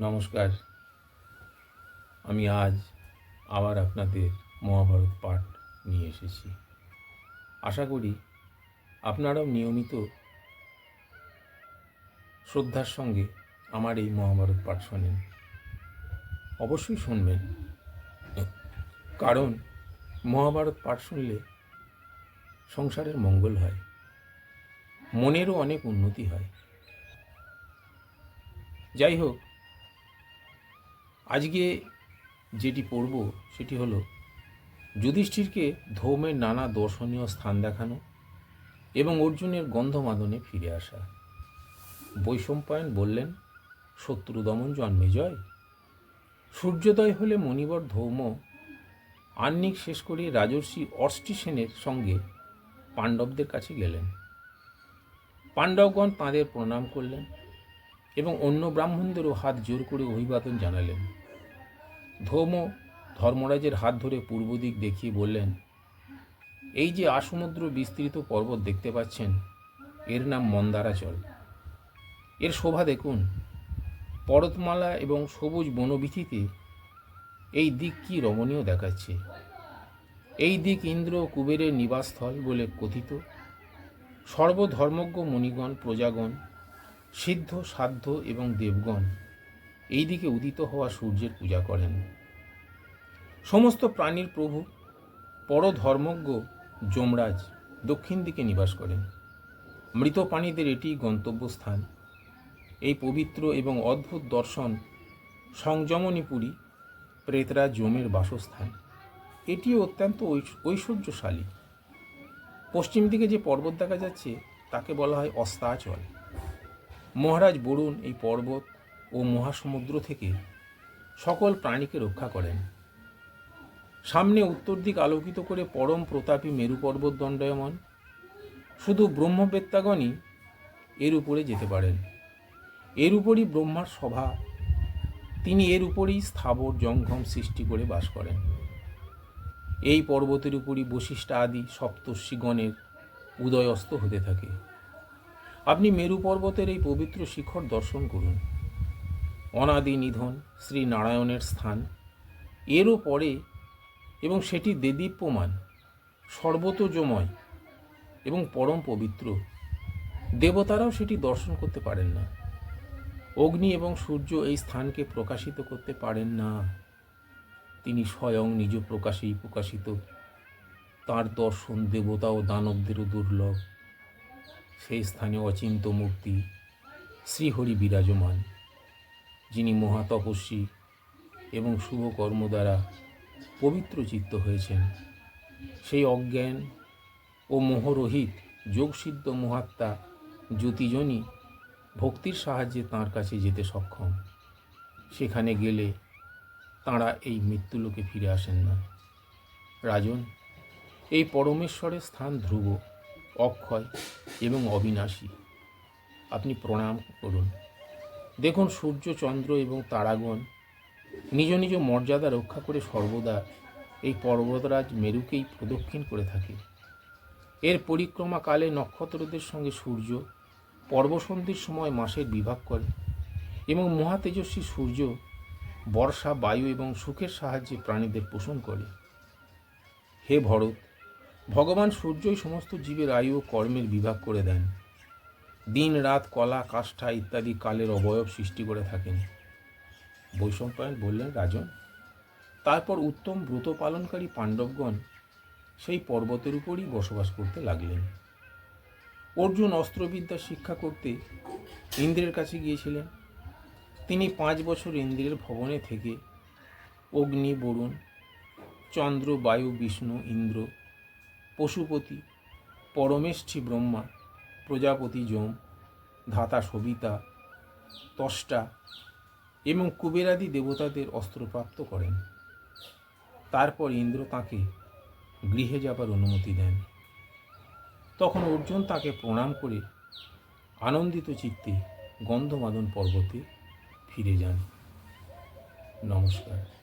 নমস্কার। আমি আজ আবার আপনাদের মহাভারত পাঠ নিয়ে এসেছি। আশা করি আপনারাও নিয়মিত শ্রদ্ধার সঙ্গে আমার এই মহাভারত পাঠ শোনেন। অবশ্যই শুনবেন। কারণ মহাভারত পাঠ শুনলে সংসারের মঙ্গল হয়, মনেরও অনেক উন্নতি হয়। যাই হোক আজকে যেটি পড়ব সেটি হলো, যুধিষ্ঠিরকে ধৌমের নানা দর্শনীয় স্থান দেখানো এবং অর্জুনের গন্ধমাদনে ফিরে আসা। বৈষম্পায়ন বললেন শত্রু দমন জন্মে জয়। সূর্যোদয় হলে মণিবর ধৌম আহ্নিক শেষ করে রাজর্ষি অষ্টি সেনের সঙ্গে পাণ্ডবদের কাছে গেলেন। পাণ্ডবগণ তাঁদের প্রণাম করলেন এবং অন্য ব্রাহ্মণদেরও হাত জোর করে অভিবাদন জানালেন। ধৌম ধর্মরাজের হাত ধরে পূর্ব দিক দেখিয়ে বললেন, এই যে আসমুদ্র বিস্তৃত পর্বত দেখতে পাচ্ছেন, এর নাম মন্দারাচল। এর শোভা দেখুন। পর্বতমালা এবং সবুজ বনবিথিতে এই দিক কি রমণীয় দেখাচ্ছে। এই দিক ইন্দ্র কুবেরের নিবাসস্থল বলে কথিত। সর্বধর্মজ্ঞ মণিগণ প্রজাগণ, সিদ্ধ, সাধ্য এবং দেবগণ এই দিকে উদিত হওয়া সূর্যের পূজা করেন। সমস্ত প্রাণীর প্রভু পরধর্মজ্ঞ যমরাজ দক্ষিণ দিকে নিবাস করেন। মৃত প্রাণীদের এটি গন্তব্যস্থান। এই পবিত্র এবং অদ্ভুত দর্শন সংযমনীপুরী প্রেতরাজ যমের বাসস্থান। এটিও অত্যন্ত ঐশ- ঐশ্বর্যশালী। পশ্চিম দিকে যে পর্বত দেখা যাচ্ছে, তাকে বলা হয় অস্তাচল। মহারাজ বরুণ এই পর্বত ও মহাসমুদ্র থেকে সকল প্রাণীকে রক্ষা করেন। সামনে উত্তর দিক আলোকিত করে পরম প্রতাপী মেরু পর্বত দণ্ডায়মান শুধু ব্রহ্মবেত্তাগণই এর উপরে যেতে পারেন। এর উপরই ব্রহ্মার সভা। তিনি এর উপরেই স্থাবর জঙ্গম সৃষ্টি করে বাস করেন। এই পর্বতের উপরই বশিষ্ঠ আদি সপ্তর্ষিগণের উদয়স্ত হতে থাকে। আপনি মেরু পর্বতের এই পবিত্র শিখর দর্শন করুন। অনাদি নিধন শ্রী নারায়ণের স্থান। এরও পরে এবং সেটি দেদীপ্যমান, সর্বতোজময় এবং পরম পবিত্র। দেবতারাও সেটি দর্শন করতে পারেন না। অগ্নি এবং সূর্য এই স্থানকে প্রকাশিত করতে পারেন না। তিনি স্বয়ং নিজ প্রকাশেই প্রকাশিত। তার দর্শন দেবতা ও দানবদেরও দুর্লভ। সেই স্থানে অচিন্ত মূর্তি, শ্রীহরি বিরাজমান, যিনি মহাতপস্বী এবং শুভকর্ম দ্বারা পবিত্র চিত্ত হয়েছেন। সেই অজ্ঞান ও মোহরহিত যোগসিদ্ধ মহাত্মা জ্যোতিজনই ভক্তির সাহায্যে তাঁর কাছে যেতে সক্ষম। সেখানে গেলে তাঁরা এই মৃত্যুলোকে ফিরে আসেন না। রাজন, এই পরমেশ্বরের স্থান ধ্রুব, অক্ষয় এবং অবিনাশী। আপনি প্রণাম করুন। দেখুন সূর্য, চন্দ্র এবং তারাগণ নিজ নিজ মর্যাদা রক্ষা করে সর্বদা এই পর্বতরাজ মেরুকেই প্রদক্ষিণ করে থাকে। এর পরিক্রমা কালে নক্ষত্রদের সঙ্গে সূর্য পর্বসন্ধির সময় মাসের বিভাগ করে এবং মহাতেজস্বী সূর্য বর্ষা, বায়ু এবং সুখের সাহায্যে প্রাণীদের পোষণ করে। হে ভরত, ভগবান সূর্যই সমস্ত জীবের আয়ু ও কর্মের বিভাগ করে দেন। দিন, রাত, কলা, কাষ্ঠা ইত্যাদি কালের অবয়ব সৃষ্টি করে থাকেন। বৈষম্পায়ন বললেন, রাজন, তারপর উত্তম ব্রত পালনকারী পাণ্ডবগণ সেই পর্বতের উপরই বসবাস করতে লাগলেন। অর্জুন অস্ত্রবিদ্যা শিক্ষা করতে ইন্দ্রের কাছে গিয়েছিলেন। তিনি পাঁচ বছর ইন্দ্রের ভবনে থেকে অগ্নি, বরুণ, চন্দ্র, বায়ু, বিষ্ণু, ইন্দ্র, পশুপতি, পরমেষ্ঠী ব্রহ্মা, প্রজাপতি, যম, ধাতা, সবিতা, তষ্টা এবং কুবেরাদি দেবতাদের অস্ত্রপ্রাপ্ত করেন। তারপর ইন্দ্র তাঁকে গৃহে যাবার অনুমতি দেন। তখন অর্জুন তাকে প্রণাম করে আনন্দিত চিত্তে গন্ধমাদন পর্বতে ফিরে যান। নমস্কার।